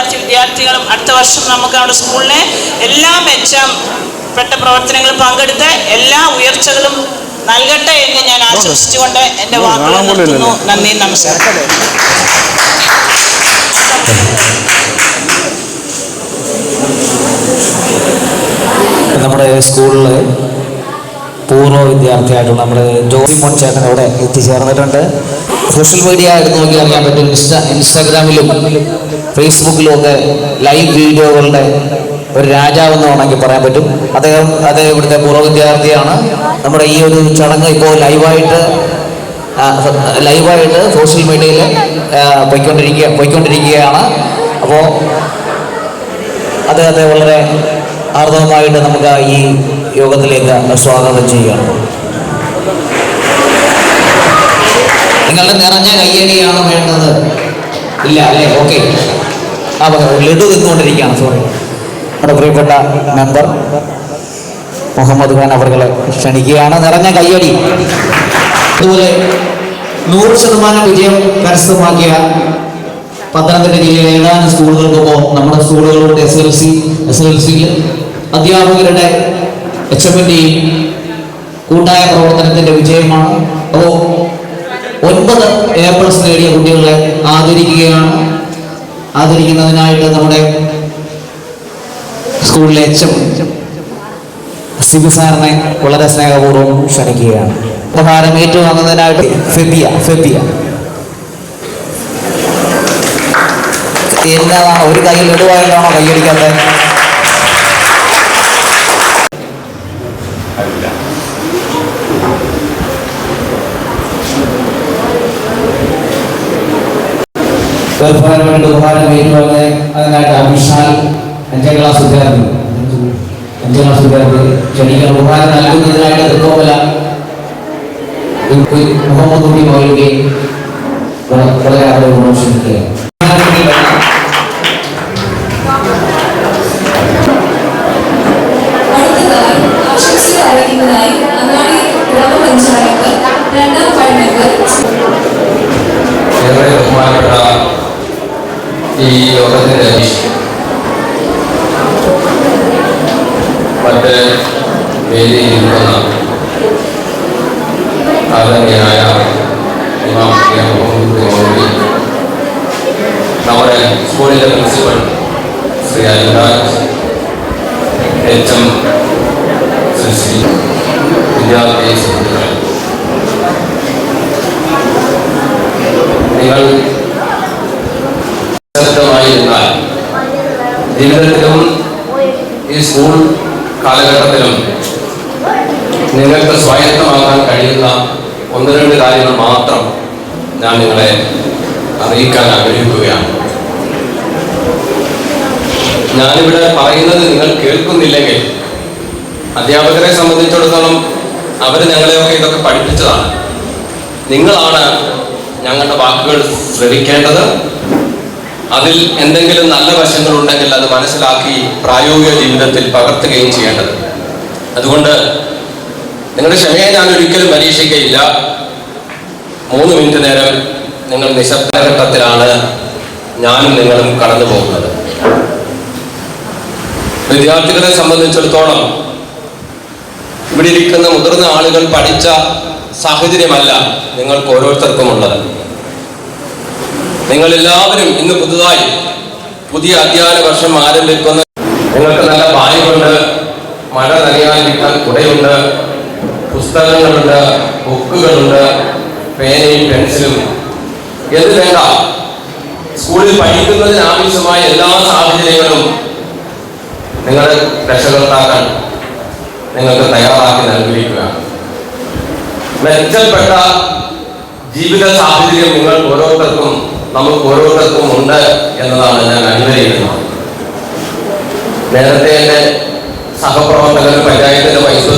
വിദ്യാർത്ഥി വിദ്യാർത്ഥികളും അടുത്ത വർഷം നമുക്ക് നമ്മുടെ സ്കൂളിനെ എല്ലാ മെച്ചപ്പെട്ട പ്രവർത്തനങ്ങളിൽ പങ്കെടുത്ത് എല്ലാ ഉയർച്ചകളും നൽകട്ടെ എന്ന് ഞാൻ ആശംസിച്ചുകൊണ്ട് എന്റെ വാക്കുകൾ നിർത്തുന്നു. നന്ദി നമസ്കാരം. നമ്മുടെ സ്കൂളിൽ പൂർവ വിദ്യാർത്ഥിയായിട്ടുള്ള നമ്മുടെ ജോബി മോൻ ചേട്ടൻ ഇവിടെ എത്തിച്ചേർന്നിട്ടുണ്ട്. സോഷ്യൽ മീഡിയ ആയിട്ട് നോക്കി അറിയാൻ പറ്റും. ഇൻസ്റ്റാ ഇൻസ്റ്റാഗ്രാമിലും ഫേസ്ബുക്കിലും ഒക്കെ ലൈവ് വീഡിയോകളുടെ ഒരു രാജാവ് എന്ന് വേണമെങ്കിൽ പറയാൻ പറ്റും. അദ്ദേഹം അദ്ദേഹം ഇവിടുത്തെ പൂർവ വിദ്യാർത്ഥിയാണ്. നമ്മുടെ ഈ ഒരു ചടങ്ങ് ഇപ്പോൾ ലൈവായിട്ട് ലൈവായിട്ട് സോഷ്യൽ മീഡിയയിൽ പോയിക്കൊണ്ടിരിക്കുക പോയിക്കൊണ്ടിരിക്കുകയാണ്. അപ്പോൾ അദ്ദേഹത്തെ വളരെ ആർദ്രമായിട്ട് നമുക്ക് ഈ യോഗത്തിലേക്ക് സ്വാഗതം ചെയ്യണം നിങ്ങളുടെ നിറഞ്ഞ കയ്യടിയാണ് വേണ്ടത്. ഇല്ല അല്ലേ? ഓക്കെ. ആ ലഡു നിന്നുകൊണ്ടിരിക്കുകയാണ്. സോറി നമ്മുടെ പ്രിയപ്പെട്ട മെമ്പർ മുഹമ്മദ് ഖാൻ അവർകളെ ക്ഷണിക്കുകയാണ്. നിറഞ്ഞ കയ്യടി. അതുപോലെ നൂറ് ശതമാനം വിജയം കരസ്ഥമാക്കിയ പത്തനംതിട്ട ജില്ലയിലെ ഏതാനും സ്കൂളുകൾക്കൊപ്പം നമ്മുടെ സ്കൂളുകളുടെ S L C S L സിയിൽ അധ്യാപകരുടെ എച്ച് എമ്മിന്റെയും കൂട്ടായ പ്രവർത്തനത്തിന്റെ വിജയമാണ്. അപ്പോൾ ഒൻപത് എ പ്ലസ് നേടിയ കുട്ടികളെ ആദരിക്കുകയാണ്. ആദരിക്കുന്നതിനായിട്ട് നമ്മുടെ സ്കൂളിലെ എച്ച് എം സിബി സാറിനെ വളരെ സ്നേഹപൂർവം ക്ഷണിക്കുകയാണ്. ഉപഹാരം ഏറ്റുവാങ്ങുന്നതിനായിട്ട് ഫെബിയ ഫെബിയ. എന്നതാണ് ഒരു കയ്യിൽ ഇടുവായിട്ടാണോ കൈയടിക്കാത്തത് വേർപാടുമായിട്ട് ഉപഹാരം ഏറ്റുവാങ്ങുന്നത് അതിനായിട്ട് അഭിഷാൽ അഞ്ചാം ക്ലാസ് വിദ്യാർത്ഥി. അഞ്ചാം ക്ലാസ് വിദ്യാർത്ഥി. ക്ഷണിക്കാൻ ഉപഹാരം നൽകുന്നതിനായിട്ട് തൃക്കോമല മുഹമ്മദ് കുട്ടി മൗലികെ വളരെ ആഗ്രഹം ക്ഷണിക്കുകയാണ്. ഏറെ ബഹുമാനപ്പെട്ട ഈ അധ്യക്ഷൻ മറ്റ് വേദിയിൽ ഇരിക്കുന്ന ആദരണീയനായ ഇമാം കെ. മുഹമ്മദ് മൗലവി, നമ്മുടെ സ്കൂളിലെ principal Shri Alraj H M സുഹൃത്തുക്കൾ നിങ്ങൾ ശക്തമായിരുന്നാൽ ജീവിതത്തിലും ഈ സ്കൂൾ കാലഘട്ടത്തിലും നിങ്ങൾക്ക് സ്വായത്തമാക്കാൻ കഴിയുന്ന ഒന്ന് രണ്ട് കാര്യങ്ങൾ മാത്രം ഞാൻ നിങ്ങളെ അറിയിക്കാൻ ആഗ്രഹിക്കുകയാണ്. ഞാനിവിടെ പറയുന്നത് നിങ്ങൾ കേൾക്കുന്നില്ലെങ്കിൽ അധ്യാപകരെ സംബന്ധിച്ചിടത്തോളം അവർ ഞങ്ങളെയൊക്കെ ഇതൊക്കെ പഠിപ്പിച്ചതാണ്. നിങ്ങളാണ് ഞങ്ങളുടെ വാക്കുകൾ ശ്രവിക്കേണ്ടത്. അതിൽ എന്തെങ്കിലും നല്ല വശങ്ങൾ ഉണ്ടെങ്കിൽ അത് മനസ്സിലാക്കി പ്രായോഗിക ജീവിതത്തിൽ പകർത്തുകയും ചെയ്യേണ്ടത്. അതുകൊണ്ട് നിങ്ങളുടെ ക്ഷമയെ ഞാൻ ഒരിക്കലും പരീക്ഷിക്കയില്ല. മൂന്ന് മിനിറ്റ് നേരം നിങ്ങൾ നിശബ്ദഘട്ടത്തിലാണ് ഞാനും നിങ്ങളും കടന്നു പോകുന്നത് വിദ്യാർത്ഥികളെ സംബന്ധിച്ചിടത്തോളം ഇവിടെ ഇരിക്കുന്ന മുതിർന്ന ആളുകൾ പഠിച്ച സാഹചര്യമല്ല നിങ്ങൾക്ക് ഓരോരുത്തർക്കും ഉള്ളത് നിങ്ങൾ എല്ലാവരും ഇന്ന് പുതുതായി പുതിയ അധ്യയന വർഷം ആരംഭിക്കുന്ന നിങ്ങൾക്ക് നല്ല ബാഗുണ്ട് മഴ നനയാതിരിക്കാൻ കുടയുണ്ട് പുസ്തകങ്ങളുണ്ട് ബുക്കുകളുണ്ട് പേനയും പെൻസിലും. എന്ത് വേണ്ട സ്കൂളിൽ പഠിക്കുന്നതിന് ആവശ്യമായ എല്ലാ സാഹചര്യങ്ങളും നിങ്ങളുടെ രക്ഷകർത്താക്കൾ നിങ്ങൾക്ക് തയ്യാറാക്കി നൽകിയിരിക്കുകയാണ്. മെച്ചപ്പെട്ട ജീവിത സാഹചര്യം നിങ്ങൾ ഓരോരുത്തർക്കും നമുക്ക് ഓരോരുത്തർക്കും ഉണ്ട് എന്നതാണ് ഞാൻ അനുഗ്രഹിക്കുന്നത് നേരത്തെ എന്റെ സഹപ്രവർത്തകർ പഞ്ചായത്തിന്റെ വൈസ്